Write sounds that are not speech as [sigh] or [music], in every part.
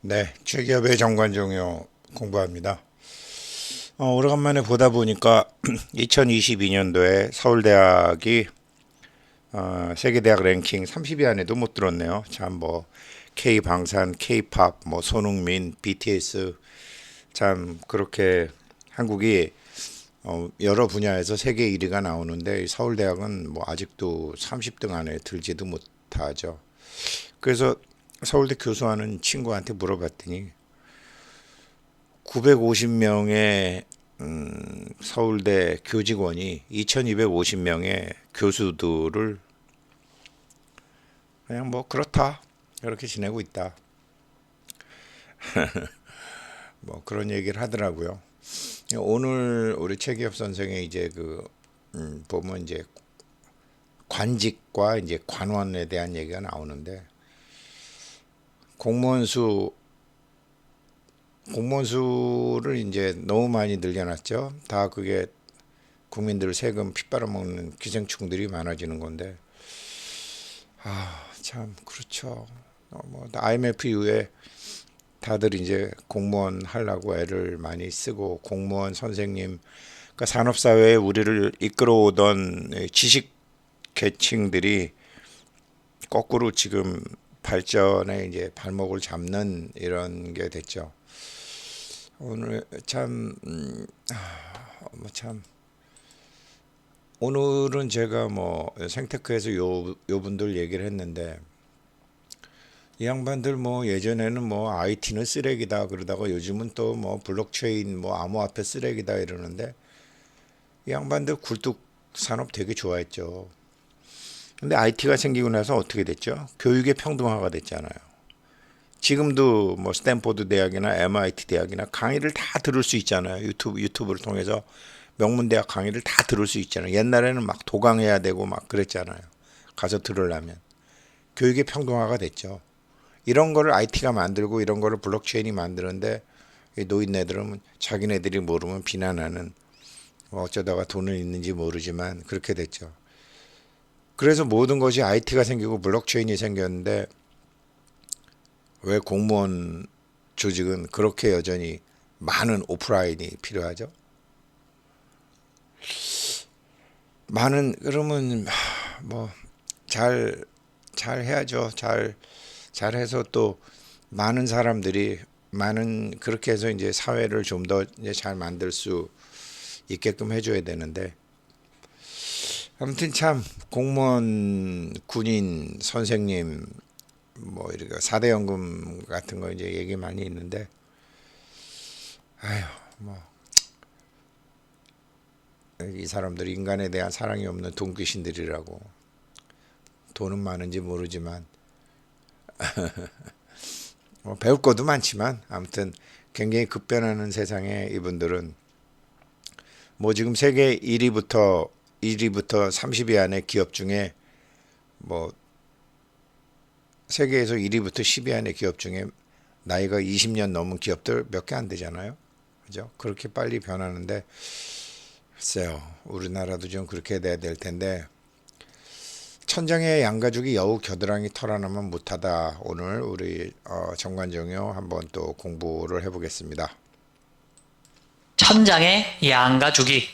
네, 최기업의 정관종요 공부합니다. 어, 오래간만에 보다 보니까 [clears throat] 2022년도에 서울대학이 어, 세계대학 랭킹 30위 안에도 못 들었네요. 참 뭐 K 방산, K 팝, 뭐 손흥민, BTS 참 그렇게 한국이 어, 여러 분야에서 세계 1위가 나오는데 이 서울대학은 뭐 아직도 30등 안에 들지도 못하죠. 그래서 서울대 교수하는 친구한테 물어봤더니 950명의 음, 서울대 교직원이 2250명의 교수들을 그냥 뭐 그렇다 이렇게 지내고 있다 [laughs] 뭐 그런 얘기를 하더라고요. 오늘 우리 최기업 선생의 이제 그 음, 보면 이제 관직과 이제 관원에 대한 얘기가 나오는데 공무원 수 공무원 수를 이제 너무 많이 늘려놨죠. 다 그게 국민들 세금 피 빨아먹는 기생충들이 많아지는 건데 아 참 그렇죠. 어, 뭐 IMF 이후에 다들 이제 공무원 하려고 애를 많이 쓰고 공무원 선생님 그러니까 산업사회에 우리를 이끌어오던 지식 계층들이 거꾸로 지금 발전에 이제 발목을 잡는 이런 게 됐죠. 오늘 참, 음, 아, 뭐 참, 오늘은 제가 뭐 생테크에서 요, 요 분들 얘기를 했는데, 이 양반들 뭐 예전에는 뭐 IT는 쓰레기다 그러다가 요즘은 또 뭐 블록체인 뭐 암호화폐 쓰레기다 이러는데, 이 양반들 굴뚝 산업 되게 좋아했죠. 근데 IT가 생기고 나서 어떻게 됐죠? 교육의 평등화가 됐잖아요. 지금도 뭐 스탠포드 대학이나 MIT 대학이나 강의를 다 들을 수 있잖아요. 유튜브 유튜브를 통해서 명문 대학 강의를 다 들을 수 있잖아요. 옛날에는 막 도강해야 되고 막 그랬잖아요. 가서 들으려면 교육의 평등화가 됐죠. 이런 거를 IT가 만들고 이런 거를 블록체인이 만드는데 이 노인네들은 자기네들이 모르면 비난하는 뭐 어쩌다가 돈을 있는지 모르지만 그렇게 됐죠. 그래서 모든 것이 IT가 생기고 블록체인이 생겼는데 왜 공무원 조직은 그렇게 여전히 많은 오프라인이 필요하죠? 많은 그러면 뭐 잘 잘 해야죠. 잘 잘해서 또 많은 사람들이 많은 그렇게 해서 이제 사회를 좀 더 잘 만들 수 있게끔 해줘야 되는데 아무튼 참 공무원, 군인, 선생님 뭐 이렇게 사대 연금 같은 거 이제 얘기 많이 있는데 아휴 뭐 이 사람들이 인간에 대한 사랑이 없는 돈 귀신들이라고 돈은 많은지 모르지만 [laughs] 뭐 배울 것도 많지만 아무튼 굉장히 급변하는 세상에 이분들은 뭐 지금 세계 1위부터 1위부터 30위 안에 기업 중에 뭐 세계에서 1위부터 10위 안에 기업 중에 나이가 20년 넘은 기업들 몇 개 안 되잖아요. 그죠? 그렇게 빨리 변하는데 글쎄요. 우리나라도 좀 그렇게 돼야 될 텐데 천장의 양가죽이 여우 겨드랑이 털 하나만 못하다. 오늘 우리 어, 정관정요 한번 또 공부를 해보겠습니다. 천장의 양가죽이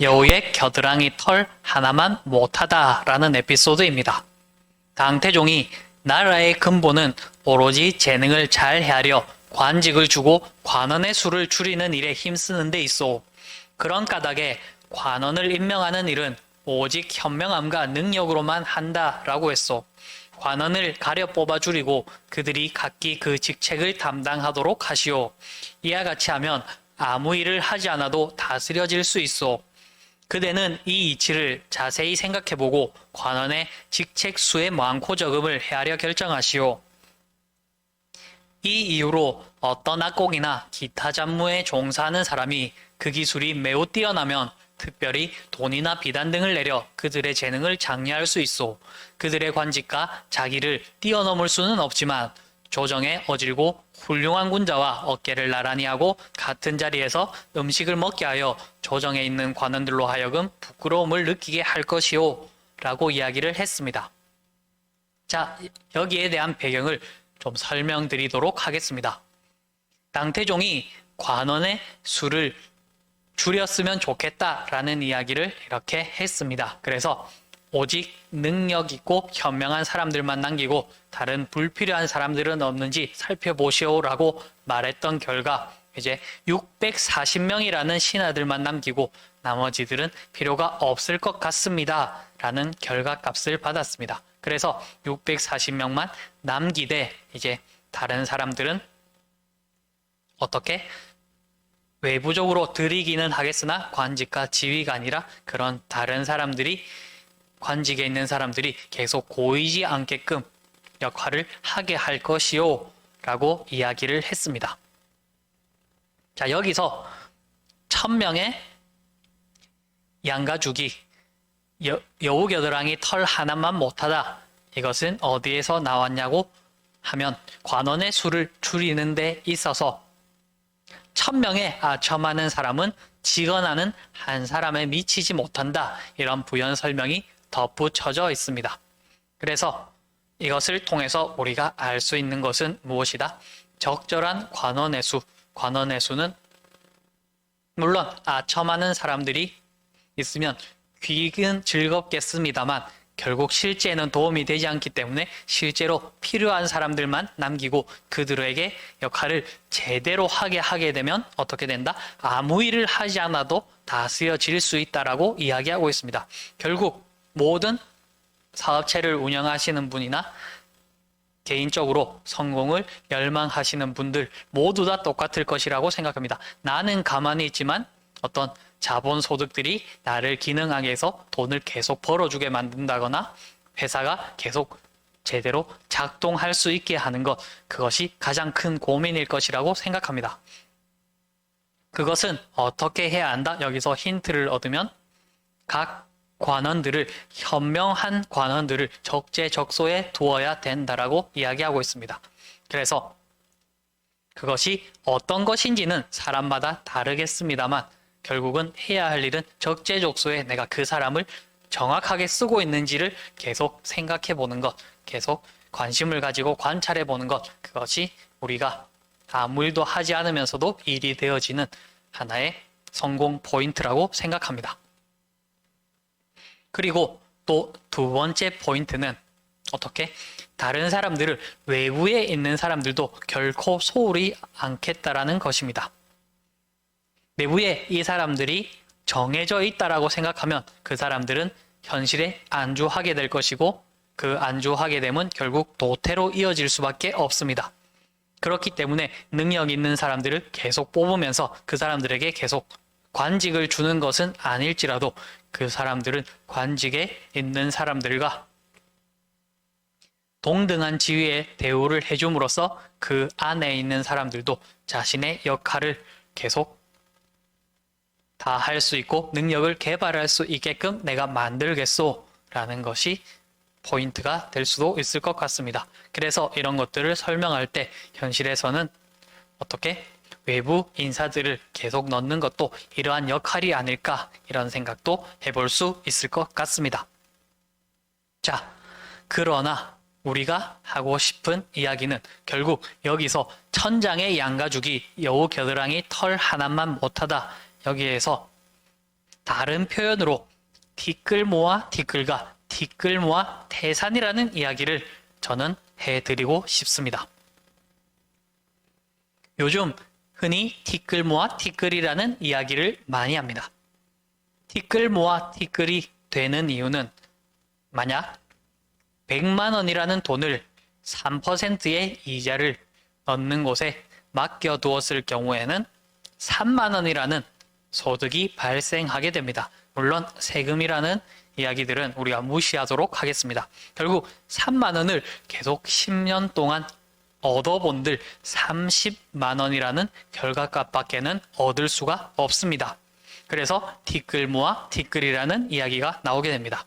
여우의 겨드랑이 털 하나만 못하다라는 에피소드입니다. 강태종이 나라의 근본은 오로지 재능을 잘 헤아려 관직을 주고 관원의 수를 줄이는 일에 힘쓰는 데 있어. 그런 까닭에 관원을 임명하는 일은 오직 현명함과 능력으로만 한다라고 했어. 관원을 가려 뽑아 줄이고 그들이 각기 그 직책을 담당하도록 하시오. 이와 같이 하면 아무 일을 하지 않아도 다스려질 수 있어. 그대는 이 이치를 자세히 생각해보고 관원의 직책 수의 많고 적음을 헤아려 결정하시오. 이 이유로 어떤 악곡이나 기타 잡무에 종사하는 사람이 그 기술이 매우 뛰어나면 특별히 돈이나 비단 등을 내려 그들의 재능을 장려할 수 있어 그들의 관직과 자기를 뛰어넘을 수는 없지만 조정에 어질고 훌륭한 군자와 어깨를 나란히 하고 같은 자리에서 음식을 먹게 하여 조정에 있는 관원들로 하여금 부끄러움을 느끼게 할 것이오 라고 이야기를 했습니다. 자, 여기에 대한 배경을 좀 설명드리도록 하겠습니다. 당태종이 관원의 수를 줄였으면 좋겠다라는 이야기를 이렇게 했습니다. 그래서 오직 능력 있고 현명한 사람들만 남기고 다른 불필요한 사람들은 없는지 살펴보시오라고 말했던 결과 이제 640명이라는 신하들만 남기고 나머지들은 필요가 없을 것 같습니다. 라는 결과값을 받았습니다. 그래서 640명만 남기되 이제 다른 사람들은 어떻게 외부적으로 드리기는 하겠으나 관직과 지위가 아니라 그런 다른 사람들이 관직에 있는 사람들이 계속 고이지 않게끔 역할을 하게 할 것이요 라고 이야기를 했습니다. 자, 여기서 천명의 양가주기 여, 여우 겨드랑이 털 하나만 못하다 이것은 어디에서 나왔냐고 하면 관원의 수를 줄이는 데 있어서 천명에 아첨하는 사람은 직언하는 한 사람에 미치지 못한다. 이런 부연 설명이 덧붙여져 있습니다. 그래서 이것을 통해서 우리가 알 수 있는 것은 무엇이다? 적절한 관원의 수. 관원의 수는 물론 아첨하는 사람들이 있으면 귀는 즐겁겠습니다만 결국 실제는 도움이 되지 않기 때문에 실제로 필요한 사람들만 남기고 그들에게 역할을 제대로 하게 하게 되면 어떻게 된다? 아무 일을 하지 않아도 다 쓰여질 수 있다라고 이야기하고 있습니다. 결국 모든 사업체를 운영하시는 분이나 개인적으로 성공을 열망하시는 분들 모두 다 똑같을 것이라고 생각합니다. 나는 가만히 있지만 어떤 자본 소득들이 나를 기능하게 해서 돈을 계속 벌어주게 만든다거나 회사가 계속 제대로 작동할 수 있게 하는 것, 그것이 가장 큰 고민일 것이라고 생각합니다. 그것은 어떻게 해야 한다? 여기서 힌트를 얻으면 각 관원들을 현명한 관원들을 적재적소에 두어야 된다라고 이야기하고 있습니다. 그래서 그것이 어떤 것인지는 사람마다 다르겠습니다만 결국은 해야 할 일은 적재적소에 내가 그 사람을 정확하게 쓰고 있는지를 계속 생각해 보는 것, 계속 관심을 가지고 관찰해 보는 것, 그것이 우리가 아무 일도 하지 않으면서도 일이 되어지는 하나의 성공 포인트라고 생각합니다. 그리고 또 두 번째 포인트는 어떻게 다른 사람들을 외부에 있는 사람들도 결코 소홀히 않겠다라는 것입니다. 내부에 이 사람들이 정해져 있다라고 생각하면 그 사람들은 현실에 안주하게 될 것이고 그 안주하게 되면 결국 도태로 이어질 수밖에 없습니다. 그렇기 때문에 능력 있는 사람들을 계속 뽑으면서 그 사람들에게 계속 관직을 주는 것은 아닐지라도 그 사람들은 관직에 있는 사람들과 동등한 지위의 대우를 해줌으로써 그 안에 있는 사람들도 자신의 역할을 계속 다 할 수 있고 능력을 개발할 수 있게끔 내가 만들겠소 라는 것이 포인트가 될 수도 있을 것 같습니다. 그래서 이런 것들을 설명할 때 현실에서는 어떻게 외부 인사들을 계속 넣는 것도 이러한 역할이 아닐까 이런 생각도 해볼 수 있을 것 같습니다. 자, 그러나 우리가 하고 싶은 이야기는 결국 여기서 천장의 양가죽이 여우 겨드랑이 털 하나만 못하다 여기에서 다른 표현으로 티끌모아 티끌과 티끌모아 태산이라는 이야기를 저는 해드리고 싶습니다. 요즘 흔히 티끌 모아 티끌이라는 이야기를 많이 합니다. 티끌 모아 티끌이 되는 이유는 만약 100만 원이라는 돈을 3%의 이자를 넣는 곳에 맡겨두었을 경우에는 3만 원이라는 소득이 발생하게 됩니다. 물론 세금이라는 이야기들은 우리가 무시하도록 하겠습니다. 결국 3만 원을 계속 10년 동안 얻어본들 30만 원이라는 결과값밖에는 얻을 수가 없습니다. 그래서 티끌 모아 티끌이라는 이야기가 나오게 됩니다.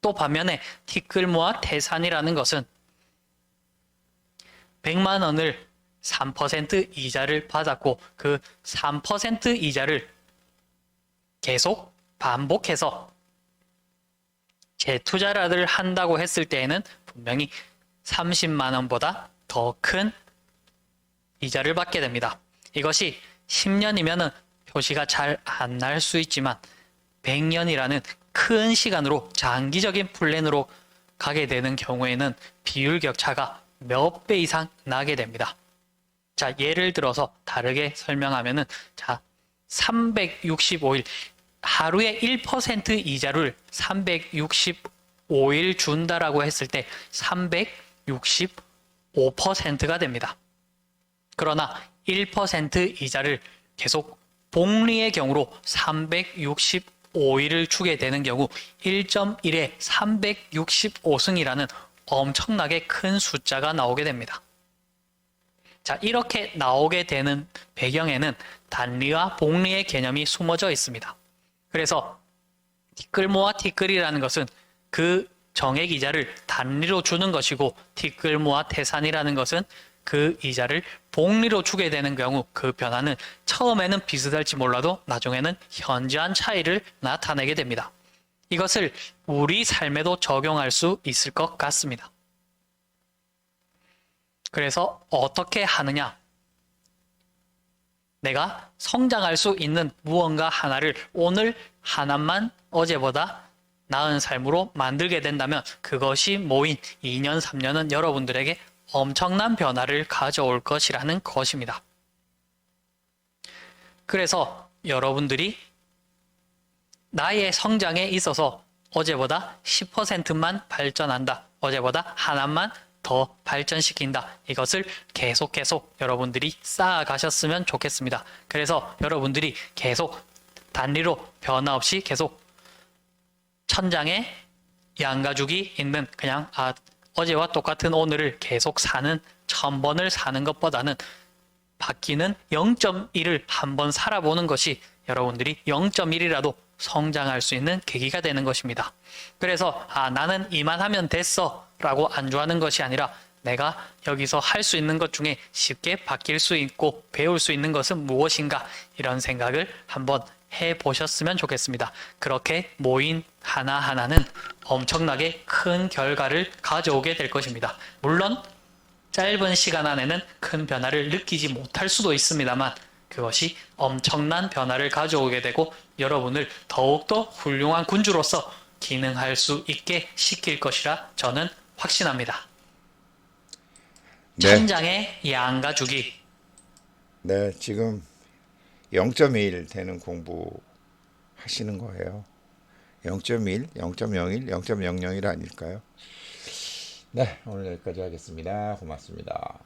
또 반면에 티끌 모아 태산이라는 것은 100만 원을 3% 이자를 받았고 그 3% 이자를 계속 반복해서 재투자를 한다고 했을 때에는 분명히 30만 원보다 더 큰 이자를 받게 됩니다. 이것이 10년이면은 표시가 잘 안 날 수 있지만 100년이라는 큰 시간으로 장기적인 플랜으로 가게 되는 경우에는 비율 격차가 몇 배 이상 나게 됩니다. 자, 예를 들어서 다르게 설명하면은 자, 365일 하루에 1% 이자를 365일 준다라고 했을 때 365%가 됩니다. 그러나 1% 이자를 계속 복리의 경우로 365일을 주게 되는 경우 1.1에 365승이라는 엄청나게 큰 숫자가 나오게 됩니다. 자, 이렇게 나오게 되는 배경에는 단리와 복리의 개념이 숨어져 있습니다. 그래서 티끌모아 티끌이라는 것은 그 정액 이자를 단리로 주는 것이고 티끌모아 태산이라는 것은 그 이자를 복리로 주게 되는 경우 그 변화는 처음에는 비슷할지 몰라도 나중에는 현저한 차이를 나타내게 됩니다. 이것을 우리 삶에도 적용할 수 있을 것 같습니다. 그래서 어떻게 하느냐? 내가 성장할 수 있는 무언가 하나를 오늘 하나만 어제보다 나은 삶으로 만들게 된다면 그것이 모인 2년, 3년은 여러분들에게 엄청난 변화를 가져올 것이라는 것입니다. 그래서 여러분들이 나의 성장에 있어서 어제보다 10%만 발전한다. 어제보다 하나만 더 발전시킨다. 이것을 계속 계속 여러분들이 쌓아가셨으면 좋겠습니다. 그래서 여러분들이 계속 단리로 변화 없이 계속 천장에 양가죽이 있는 그냥 아 어제와 똑같은 오늘을 계속 사는 천 번을 사는 것보다는 바뀌는 0.1을 한 번 살아보는 것이 여러분들이 0.1이라도 성장할 수 있는 계기가 되는 것입니다. 그래서 아 나는 이만 하면 됐어 라고 안주하는 것이 아니라 내가 여기서 할 수 있는 것 중에 쉽게 바뀔 수 있고 배울 수 있는 것은 무엇인가 이런 생각을 한번 해 보셨으면 좋겠습니다. 그렇게 모인 하나하나는 엄청나게 큰 결과를 가져오게 될 것입니다. 물론 짧은 시간 안에는 큰 변화를 느끼지 못할 수도 있습니다만 그것이 엄청난 변화를 가져오게 되고 여러분을 더욱더 훌륭한 군주로서 기능할 수 있게 시킬 것이라 저는 확신합니다. 네. 천장의 양가주기 네, 지금 0.1 되는 공부 하시는 거예요. 0.1, 0.01, 0.00일 아닐까요? 네, 오늘 여기까지 하겠습니다. 고맙습니다.